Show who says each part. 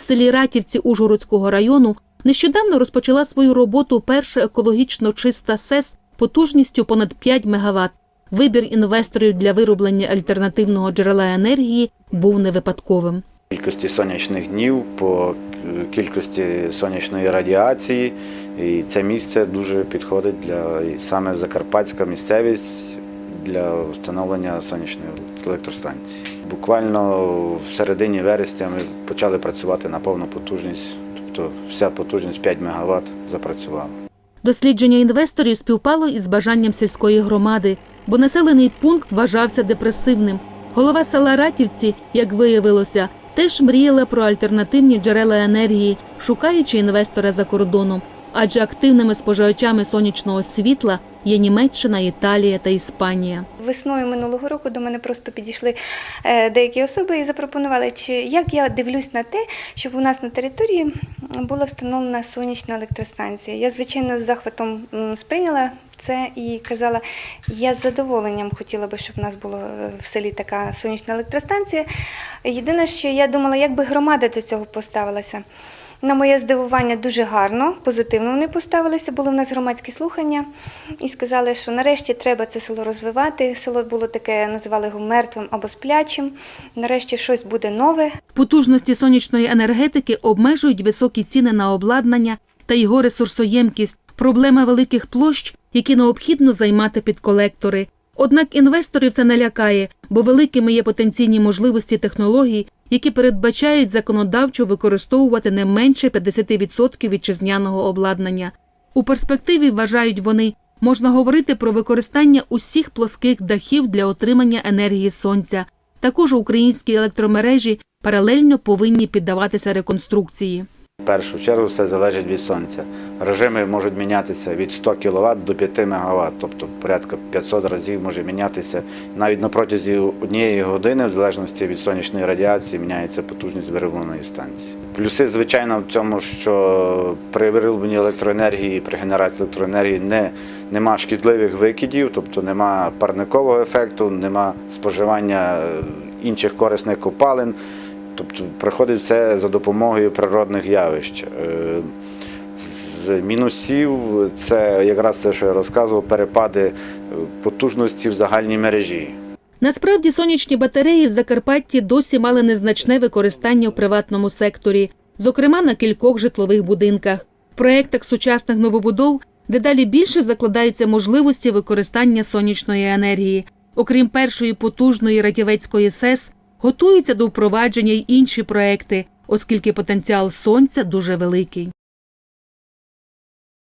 Speaker 1: в селі Ратівці Ужгородського району нещодавно розпочала свою роботу перша екологічно чиста СЕС потужністю понад 5 МВт. Вибір інвесторів для вироблення альтернативного джерела енергії був не випадковим.
Speaker 2: кількості сонячних днів, по кількості сонячної радіації. І це місце дуже підходить для саме Закарпатська місцевість для встановлення сонячної електростанції. Буквально в середині вересня ми почали працювати на повну потужність, тобто вся потужність 5 МВт запрацювала.
Speaker 1: Дослідження інвесторів співпало із бажанням сільської громади, бо населений пункт вважався депресивним. Голова села Ратівці, як виявилося, теж мріяла про альтернативні джерела енергії, шукаючи інвестора за кордоном. Адже активними споживачами сонячного світла є Німеччина, Італія та Іспанія.
Speaker 3: Весною минулого року до мене просто підійшли е, деякі особи і запропонували, чи як я дивлюсь на те, щоб у нас на території була встановлена сонячна електростанція. Я, звичайно, з захватом сприйняла це і казала, я з задоволенням хотіла би, щоб у нас була е, в селі така сонячна електростанція. Єдине, що я думала, як би громада до цього поставилася. На моє здивування дуже гарно, позитивно вони поставилися. Були в нас громадські слухання і сказали, що нарешті треба це село розвивати. Село було таке, називали його мертвим або сплячим. Нарешті щось буде нове.
Speaker 1: Потужності сонячної енергетики обмежують високі ціни на обладнання та його ресурсоємкість, проблема великих площ, які необхідно займати під колектори. Однак інвесторів це не лякає, бо великими є потенційні можливості технологій, які передбачають законодавчо використовувати не менше 50% вітчизняного обладнання. У перспективі, вважають вони, можна говорити про використання усіх плоских дахів для отримання енергії сонця. Також українські електромережі паралельно повинні піддаватися реконструкції.
Speaker 2: Першу чергу все залежить від сонця. Режими можуть мінятися від 100 кВт до 5 МВт, тобто порядка 500 разів може мінятися. Навіть на протязі однієї години, в залежності від сонячної радіації, міняється потужність виробленої станції. Плюси, звичайно, в цьому, що при виробленні електроенергії, при генерації електроенергії не, нема шкідливих викидів, тобто нема парникового ефекту, нема споживання е, інших корисних копалин. Тобто приходить все за допомогою природних явищ. Е, З мінусів це якраз те, що я розказував, перепади е, потужності в загальній мережі.
Speaker 1: Насправді сонячні батареї в Закарпатті досі мали незначне використання в приватному секторі, зокрема на кількох житлових будинках. В проєктах сучасних новобудов дедалі більше закладаються можливості використання сонячної енергії. Окрім першої потужної Ратівецької СЕС, готуються до впровадження й інші проекти, оскільки потенціал сонця дуже великий.